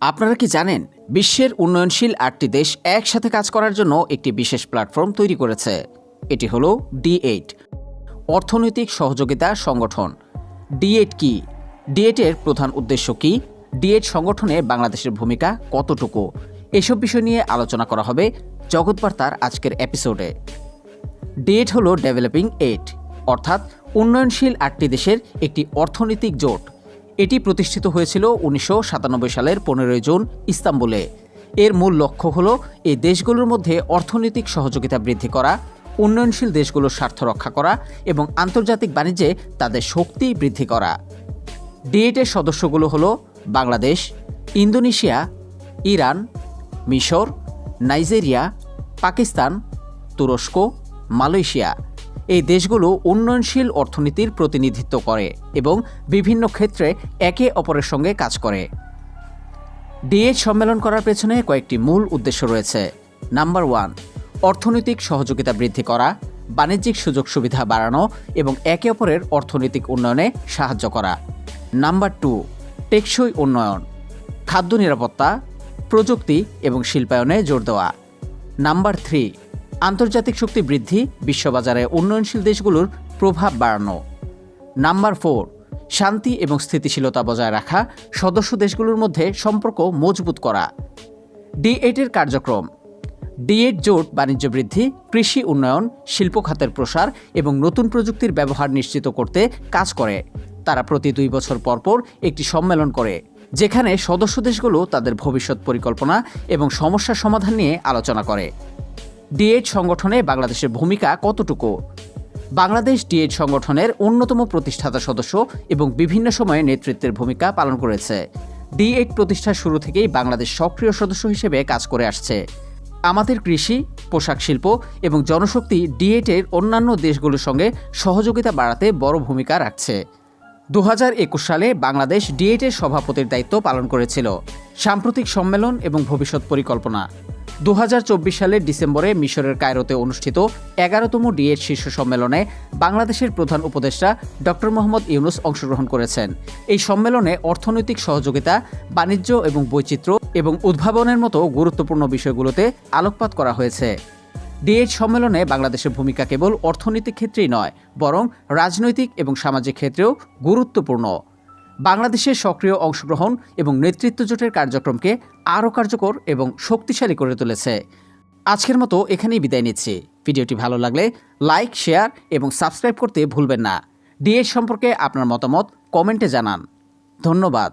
আপনারা কি জানেন, বিশ্বের উন্নয়নশীল আটটি দেশ একসাথে কাজ করার জন্য একটি বিশেষ প্ল্যাটফর্ম তৈরি করেছে। এটি হলো ডি এইট, অর্থনৈতিক সহযোগিতা সংগঠন। ডি এইট কি? ডি এর প্রধান উদ্দেশ্য কি? ডি এইট সংগঠনে বাংলাদেশের ভূমিকা কতটুকু? এসব বিষয় নিয়ে আলোচনা করা হবে জগৎবার্তার আজকের এপিসোডে। ডেট হল ডেভেলপিং এইট, অর্থাৎ উন্নয়নশীল আটটি দেশের একটি অর্থনৈতিক জোট। এটি প্রতিষ্ঠিত হয়েছিল উনিশশো সাতানব্বই সালের পনেরোই জুন ইস্তাম্বুলে। এর মূল লক্ষ্য হল এই দেশগুলোর মধ্যে অর্থনৈতিক সহযোগিতা বৃদ্ধি করা, উন্নয়নশীল দেশগুলোর স্বার্থ রক্ষা করা এবং আন্তর্জাতিক বাণিজ্যে তাদের শক্তি বৃদ্ধি করা। ডিএটের সদস্যগুলো হলো বাংলাদেশ, ইন্দোনেশিয়া, ইরান, মিশর, নাইজেরিয়া, পাকিস্তান, তুরস্ক, মালয়েশিয়া। এই দেশগুলো উন্নয়নশীল অর্থনীতির প্রতিনিধিত্ব করে এবং বিভিন্ন ক্ষেত্রে একে অপরের সঙ্গে কাজ করে। ডিএইচ সম্মেলন করার পেছনে কয়েকটি মূল উদ্দেশ্য রয়েছে। নাম্বার ওয়ান, অর্থনৈতিক সহযোগিতা বৃদ্ধি করা, বাণিজ্যিক সুযোগ সুবিধা বাড়ানো এবং একে অপরের অর্থনৈতিক উন্নয়নে সাহায্য করা। নাম্বার টু, টেকসই উন্নয়ন, খাদ্য নিরাপত্তা, প্রযুক্তি এবং শিল্পায়নে জোর দেওয়া। নাম্বার থ্রি আন্তর্জাতিক শক্তি বৃদ্ধি, বিশ্ববাজারে উন্নয়নশীল দেশগুলোর প্রভাব বাড়ানো। নাম্বার ফোর, শান্তি এবং স্থিতিশীলতা বজায় রাখা, সদস্য দেশগুলোর মধ্যে সম্পর্ক মজবুত করা। ডি এইটের কার্যক্রম, ডি এইট জোট বাণিজ্য বৃদ্ধি, কৃষি উন্নয়ন, শিল্প খাতের প্রসার এবং নতুন প্রযুক্তির ব্যবহার নিশ্চিত করতে কাজ করে। তারা প্রতি দুই বছর পরপর একটি সম্মেলন করে, যেখানে সদস্য দেশগুলো তাদের ভবিষ্যৎ পরিকল্পনা এবং সমস্যার সমাধান নিয়ে আলোচনা করে। ডিএইচ সংগঠনে বাংলাদেশের ভূমিকা কতটুকু? বাংলাদেশ ডিএইচ সংগঠনের অন্যতম প্রতিষ্ঠাতা সদস্য এবং বিভিন্ন সময়ে নেতৃত্বের ভূমিকা পালন করেছে। ডি এইট প্রতিষ্ঠার শুরু থেকেই বাংলাদেশ সক্রিয় সদস্য হিসেবে কাজ করে আসছে। আমাদের কৃষি, পোশাক শিল্প এবং জনশক্তি ডি এইটের অন্যান্য দেশগুলোর সঙ্গে সহযোগিতা বাড়াতে বড় ভূমিকা রাখছে। দু হাজার একুশ সালে বাংলাদেশ ডিএটের সভাপতির দায়িত্ব পালন করেছিল। সাম্প্রতিক সম্মেলন এবং ভবিষ্যৎ পরিকল্পনা। দু হাজার চব্বিশ সালের ডিসেম্বরে মিশরের কায়রোতে অনুষ্ঠিত এগারোতম ডিএড শীর্ষ সম্মেলনে বাংলাদেশের প্রধান উপদেষ্টা ডক্টর মোহাম্মদ ইউনুস অংশগ্রহণ করেছেন। এই সম্মেলনে অর্থনৈতিক সহযোগিতা, বাণিজ্য এবং বৈচিত্র্য এবং উদ্ভাবনের মতো গুরুত্বপূর্ণ বিষয়গুলোতে আলোকপাত করা হয়েছে। ডিএইচ সম্মেলনে বাংলাদেশের ভূমিকা কেবল অর্থনৈতিক ক্ষেত্রেই নয়, বরং রাজনৈতিক এবং সামাজিক ক্ষেত্রেও গুরুত্বপূর্ণ। বাংলাদেশের সক্রিয় অংশগ্রহণ এবং নেতৃত্ব জোটের কার্যক্রমকে আরও কার্যকর এবং শক্তিশালী করে তুলেছে। আজকের মতো এখানেই বিদায় নিচ্ছি। ভিডিওটি ভালো লাগলে লাইক, শেয়ার এবং সাবস্ক্রাইব করতে ভুলবেন না। ডিএস সম্পর্কে আপনার মতামত কমেন্টে জানান। ধন্যবাদ।